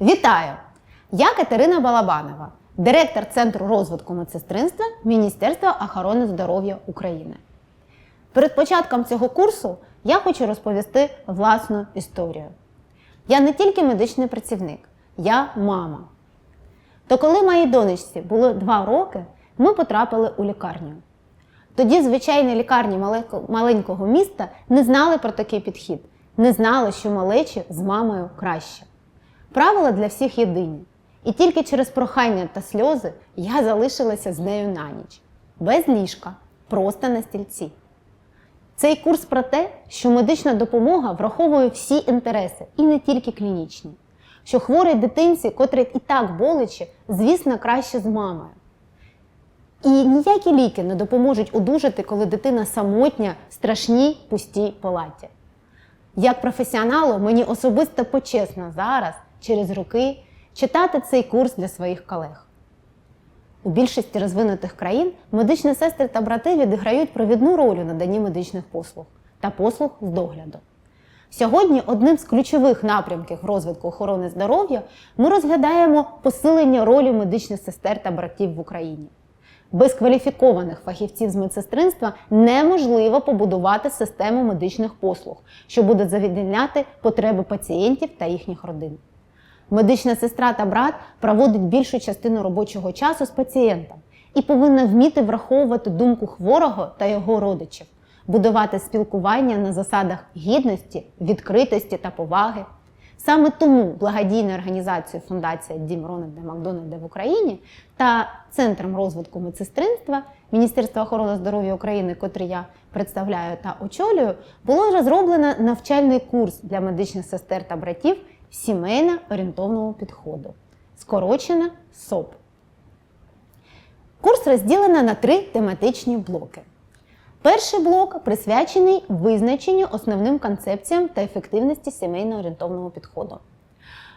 Вітаю! Я Катерина Балабанова, директор Центру розвитку медсестринства Міністерства охорони здоров'я України. Перед початком цього курсу я хочу розповісти власну історію. Я не тільки медичний працівник, я мама. То коли моїй донечці було 2 роки, ми потрапили у лікарню. Тоді звичайні лікарні маленького міста не знали про такий підхід, не знали, що малечі з мамою краще. Правила для всіх єдині. І тільки через прохання та сльози я залишилася з нею на ніч. Без ліжка, просто на стільці. Цей курс про те, що медична допомога враховує всі інтереси, і не тільки клінічні. Що хворій дитинці, котрий і так боляче, звісно, краще з мамою. І ніякі ліки не допоможуть одужати, коли дитина самотня в страшній пустій палаті. Як професіоналу, мені особисто почесно зараз, через роки, читати цей курс для своїх колег. У більшості розвинутих країн медичні сестри та брати відіграють провідну роль у наданні медичних послуг та послуг з догляду. Сьогодні одним з ключових напрямків розвитку охорони здоров'я ми розглядаємо посилення ролі медичних сестер та братів в Україні. Без кваліфікованих фахівців з медсестринства неможливо побудувати систему медичних послуг, що буде задовольняти потреби пацієнтів та їхніх родин. Медична сестра та брат проводить більшу частину робочого часу з пацієнтом і повинна вміти враховувати думку хворого та його родичів, будувати спілкування на засадах гідності, відкритості та поваги. Саме тому благодійна організація Фундація Дім Рональда Макдональда в Україні та Центром розвитку медсестринства Міністерства охорони здоров'я України, котрий я представляю та очолюю, було розроблено навчальний курс для медичних сестер та братів сімейно орієнтовного підходу, скорочено СОП. Курс розділено на три тематичні блоки. Перший блок присвячений визначенню основним концепціям та ефективності сімейно орієнтовного підходу.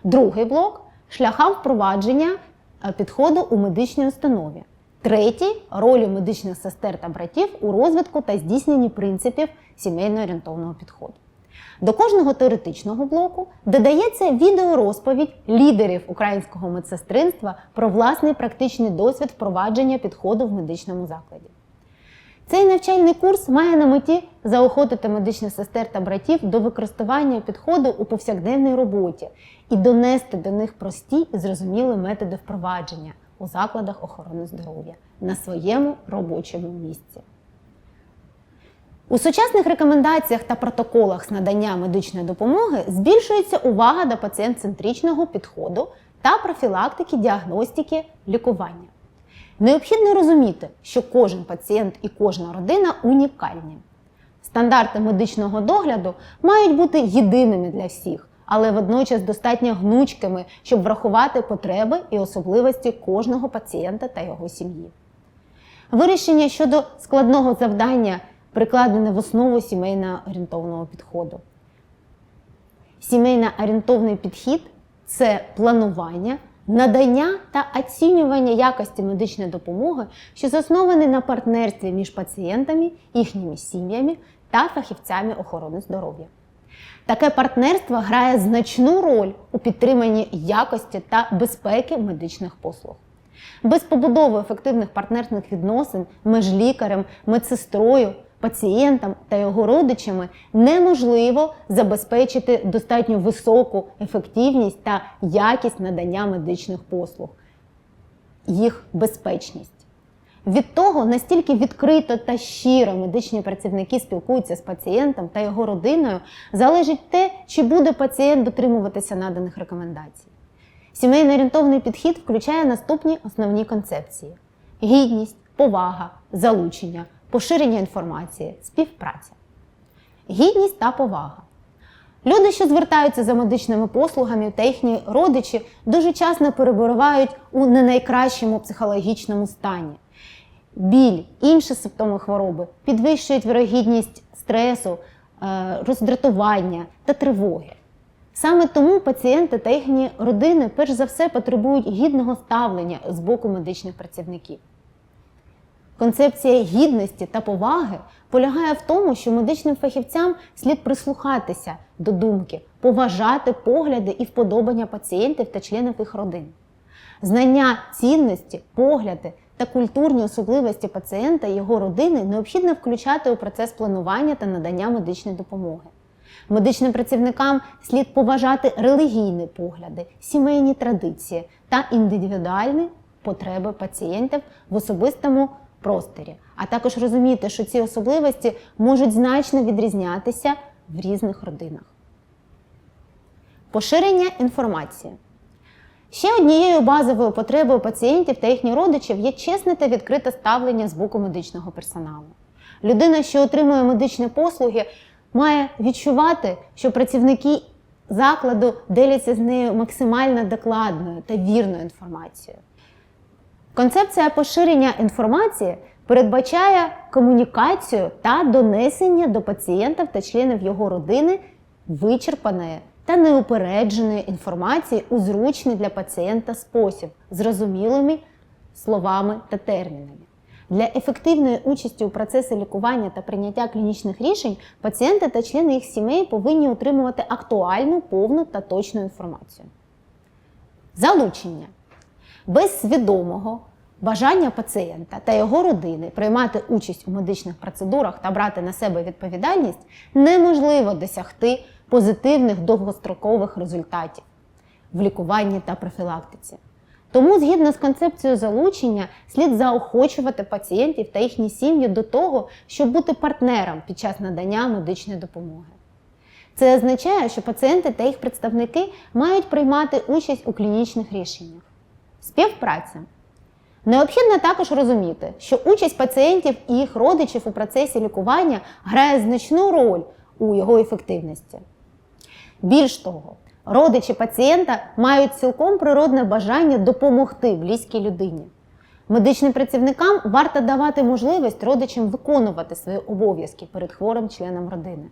Другий блок шляхам впровадження е, підходу у медичній установі. Третій ролі медичних сестер та братів у розвитку та здійсненні принципів сімейно орієнтовного підходу. До кожного теоретичного блоку додається відеорозповідь лідерів українського медсестринства про власний практичний досвід впровадження підходу в медичному закладі. Цей навчальний курс має на меті заохотити медичних сестер та братів до використання підходу у повсякденній роботі і донести до них прості і зрозумілі методи впровадження у закладах охорони здоров'я на своєму робочому місці. У сучасних рекомендаціях та протоколах з надання медичної допомоги збільшується увага до пацієнт-центричного підходу та профілактики, діагностики, лікування. Необхідно розуміти, що кожен пацієнт і кожна родина унікальні. Стандарти медичного догляду мають бути єдиними для всіх, але водночас достатньо гнучкими, щоб врахувати потреби і особливості кожного пацієнта та його сім'ї. Вирішення щодо складного завдання прикладене в основу сімейно орієнтовного підходу. Сімейно орієнтовний підхід це планування, надання та оцінювання якості медичної допомоги, що заснований на партнерстві між пацієнтами, їхніми сім'ями та фахівцями охорони здоров'я. Таке партнерство грає значну роль у підтриманні якості та безпеки медичних послуг. Без побудови ефективних партнерних відносин між лікарем, медсестрою, пацієнтом та його родичами неможливо забезпечити достатньо високу ефективність та якість надання медичних послуг, їх безпечність. Від того, настільки відкрито та щиро медичні працівники спілкуються з пацієнтом та його родиною, залежить те, чи буде пацієнт дотримуватися наданих рекомендацій. Сімейно орієнтовний підхід включає наступні основні концепції: гідність, повага, залучення, поширення інформації, співпраця. Гідність та повага. Люди, що звертаються за медичними послугами та їхні родичі, дуже часто перебувають у не найкращому психологічному стані. Біль, інші симптоми хвороби підвищують вірогідність стресу, е, роздратування та тривоги. Саме тому пацієнти та їхні родини перш за все потребують гідного ставлення з боку медичних працівників. Концепція гідності та поваги полягає в тому, що медичним фахівцям слід прислухатися до думки, поважати погляди і вподобання пацієнтів та членів їх родин. Знання цінності, погляди та культурні особливості пацієнта і його родини необхідно включати у процес планування та надання медичної допомоги. Медичним працівникам слід поважати релігійні погляди, сімейні традиції та індивідуальні потреби пацієнтів в особистому просторі, а також розуміти, що ці особливості можуть значно відрізнятися в різних родинах. Поширення інформації. Ще однією базовою потребою пацієнтів та їхніх родичів є чесне та відкрите ставлення з боку медичного персоналу. Людина, що отримує медичні послуги, має відчувати, що працівники закладу деляться з нею максимально докладною та вірною інформацією. Концепція поширення інформації передбачає комунікацію та донесення до пацієнтів та членів його родини вичерпаної та неупередженої інформації у зручний для пацієнта спосіб, зрозумілими словами та термінами. Для ефективної участі у процесі лікування та прийняття клінічних рішень пацієнти та члени їх сімей повинні отримувати актуальну, повну та точну інформацію. Залучення без свідомого бажання пацієнта та його родини приймати участь у медичних процедурах та брати на себе відповідальність неможливо досягти позитивних довгострокових результатів в лікуванні та профілактиці. Тому, згідно з концепцією залучення, слід заохочувати пацієнтів та їхні сім'ї до того, щоб бути партнером під час надання медичної допомоги. Це означає, що пацієнти та їх представники мають приймати участь у клінічних рішеннях. Співпраця. Необхідно також розуміти, що участь пацієнтів і їх родичів у процесі лікування грає значну роль у його ефективності. Більш того, родичі пацієнта мають цілком природне бажання допомогти близькій людині. Медичним працівникам варто давати можливість родичам виконувати свої обов'язки перед хворим членом родини.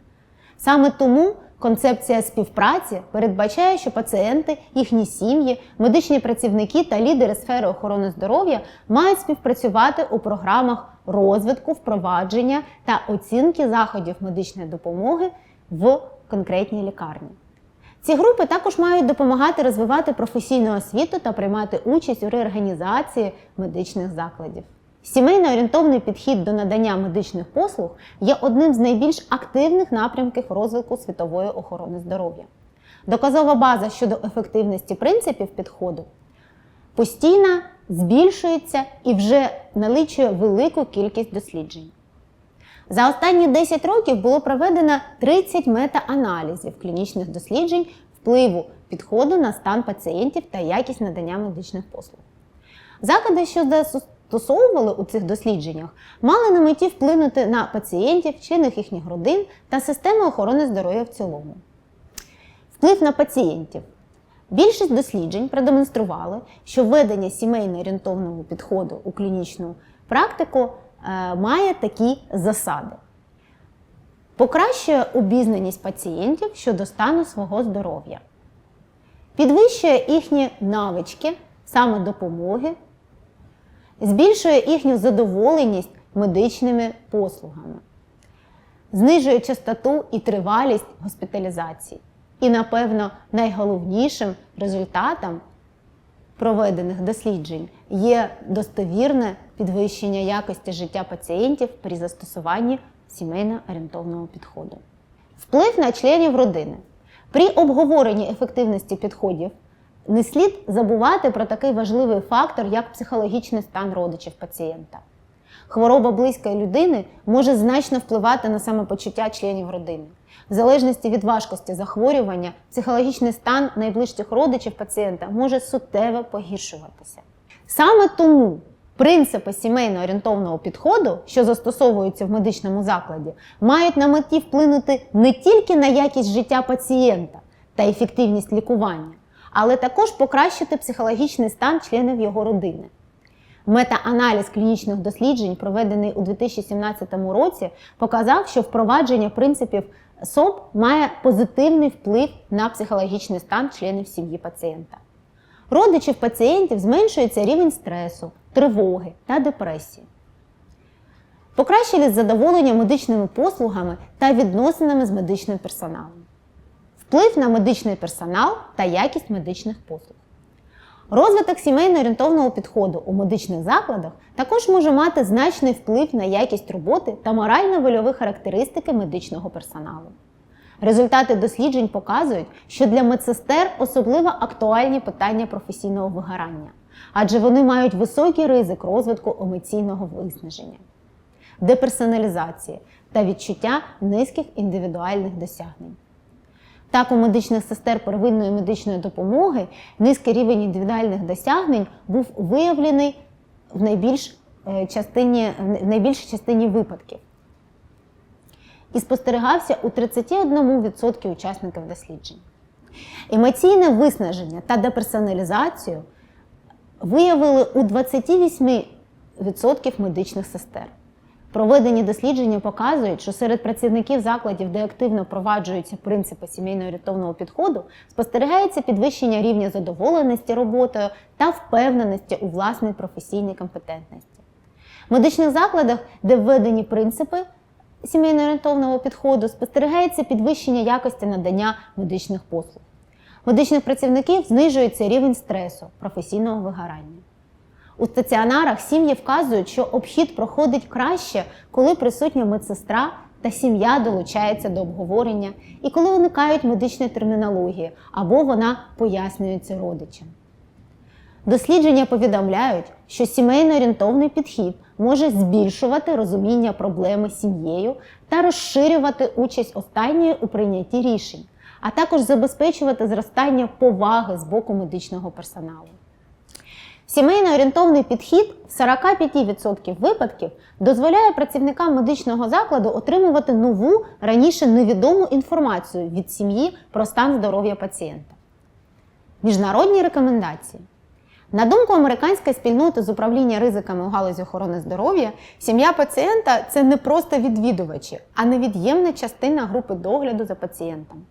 Саме тому концепція співпраці передбачає, що пацієнти, їхні сім'ї, медичні працівники та лідери сфери охорони здоров'я мають співпрацювати у програмах розвитку, впровадження та оцінки заходів медичної допомоги в конкретній лікарні. Ці групи також мають допомагати розвивати професійну освіту та приймати участь у реорганізації медичних закладів. Сімейно орієнтовний підхід до надання медичних послуг є одним з найбільш активних напрямків розвитку світової охорони здоров'я. Доказова база щодо ефективності принципів підходу постійно збільшується і вже наличує велику кількість досліджень. За останні 10 років було проведено 30 мета-аналізів клінічних досліджень впливу підходу на стан пацієнтів та якість надання медичних послуг. Заклади, що застосовували у цих дослідженнях, мали на меті вплинути на пацієнтів, членів їхніх родин та систему охорони здоров'я в цілому. Вплив на пацієнтів. Більшість досліджень продемонстрували, що введення сімейно орієнтовного підходу у клінічну практику е, має такі засади. Покращує обізнаність пацієнтів щодо стану свого здоров'я, підвищує їхні навички саме допомоги, збільшує їхню задоволеність медичними послугами, знижує частоту і тривалість госпіталізації. І, напевно, найголовнішим результатом проведених досліджень є достовірне підвищення якості життя пацієнтів при застосуванні сімейно орієнтовного підходу. Вплив на членів родини. При обговоренні ефективності підходів не слід забувати про такий важливий фактор, як психологічний стан родичів пацієнта. Хвороба близької людини може значно впливати на самопочуття членів родини. В залежності від важкості захворювання, психологічний стан найближчих родичів пацієнта може суттєво погіршуватися. Саме тому принципи сімейно орієнтовного підходу, що застосовуються в медичному закладі, мають на меті вплинути не тільки на якість життя пацієнта та ефективність лікування, але також покращити психологічний стан членів його родини. Мета-аналіз клінічних досліджень, проведений у 2017 році, показав, що впровадження принципів СОП має позитивний вплив на психологічний стан членів сім'ї пацієнта. Родичів пацієнтів зменшується рівень стресу, тривоги та депресії. покращили задоволення медичними послугами та відносинами з медичним персоналом, вплив на медичний персонал та якість медичних послуг. Розвиток сімейно орієнтовного підходу у медичних закладах також може мати значний вплив на якість роботи та морально-вольові характеристики медичного персоналу. Результати досліджень показують, що для медсестер особливо актуальні питання професійного вигорання, адже вони мають високий ризик розвитку емоційного виснаження, деперсоналізації та відчуття низьких індивідуальних досягнень. Так, у медичних сестер первинної медичної допомоги низький рівень індивідуальних досягнень був виявлений в, найбільш, е, частині, в найбільшій частині випадків і спостерігався у 31% учасників досліджень. Емоційне виснаження та деперсоналізацію виявили у 28% медичних сестер. Проведені дослідження показують, що серед працівників закладів, де активно впроваджуються принципи сімейно-орієнтовного підходу, спостерігається підвищення рівня задоволеності роботою та впевненості у власній професійній компетентності. В медичних закладах, де введені принципи сімейно-орієнтовного підходу, спостерігається підвищення якості надання медичних послуг. Медичних працівників знижується рівень стресу, професійного вигорання. У стаціонарах сім'ї вказують, що обхід проходить краще, коли присутня медсестра та сім'я долучається до обговорення і коли уникають медичної термінології або вона пояснюється родичам. Дослідження повідомляють, що сімейно-орієнтовний підхід може збільшувати розуміння проблеми сім'єю та розширювати участь останньої у прийнятті рішень, а також забезпечувати зростання поваги з боку медичного персоналу. Сімейно-орієнтовний підхід в 45% випадків дозволяє працівникам медичного закладу отримувати нову раніше невідому інформацію від сім'ї про стан здоров'я пацієнта. Міжнародні рекомендації. На думку американської спільноти з управління ризиками у галузі охорони здоров'я, сім'я пацієнта це не просто відвідувачі, а невід'ємна частина групи догляду за пацієнтом.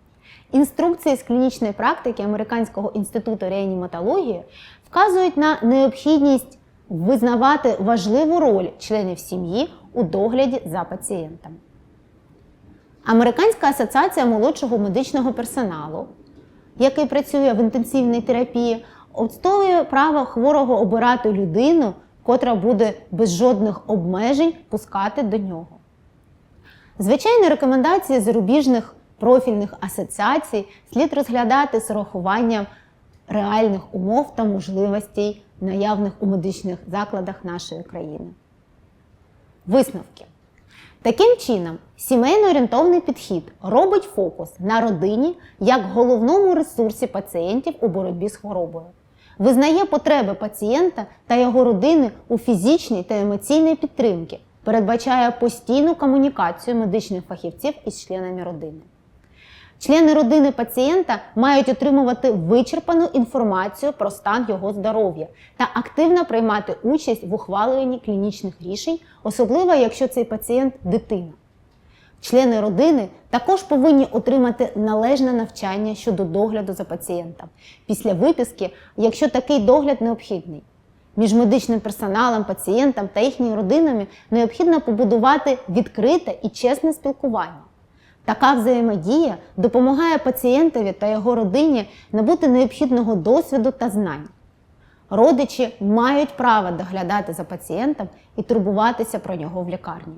Інструкції з клінічної практики Американського інституту реаніматології вказують на необхідність визнавати важливу роль членів сім'ї у догляді за пацієнтом. Американська асоціація молодшого медичного персоналу, який працює в інтенсивній терапії, відстоює право хворого обирати людину, котра буде без жодних обмежень пускати до нього. Звичайні рекомендації зарубіжних профільних асоціацій слід розглядати з урахуванням реальних умов та можливостей, наявних у медичних закладах нашої країни. Висновки. Таким чином, сімейно-орієнтовний підхід робить фокус на родині як головному ресурсі пацієнтів у боротьбі з хворобою, визнає потреби пацієнта та його родини у фізичній та емоційній підтримці, передбачає постійну комунікацію медичних фахівців із членами родини. Члени родини пацієнта мають отримувати вичерпану інформацію про стан його здоров'я та активно приймати участь в ухваленні клінічних рішень, особливо якщо цей пацієнт дитина. Члени родини також повинні отримати належне навчання щодо догляду за пацієнтом після виписки, якщо такий догляд необхідний. Між медичним персоналом, пацієнтом та їхніми родинами необхідно побудувати відкрите і чесне спілкування. Така взаємодія допомагає пацієнтові та його родині набути необхідного досвіду та знань. Родичі мають право доглядати за пацієнтом і турбуватися про нього в лікарні.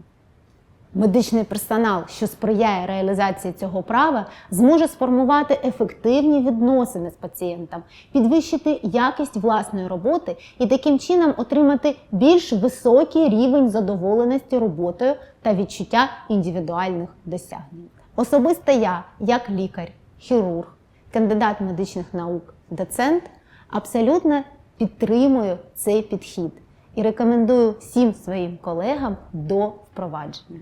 Медичний персонал, що сприяє реалізації цього права, зможе сформувати ефективні відносини з пацієнтом, підвищити якість власної роботи і таким чином отримати більш високий рівень задоволеності роботою та відчуття індивідуальних досягнень. Особисто я, як лікар, хірург, кандидат медичних наук, доцент, абсолютно підтримую цей підхід і рекомендую всім своїм колегам до впровадження.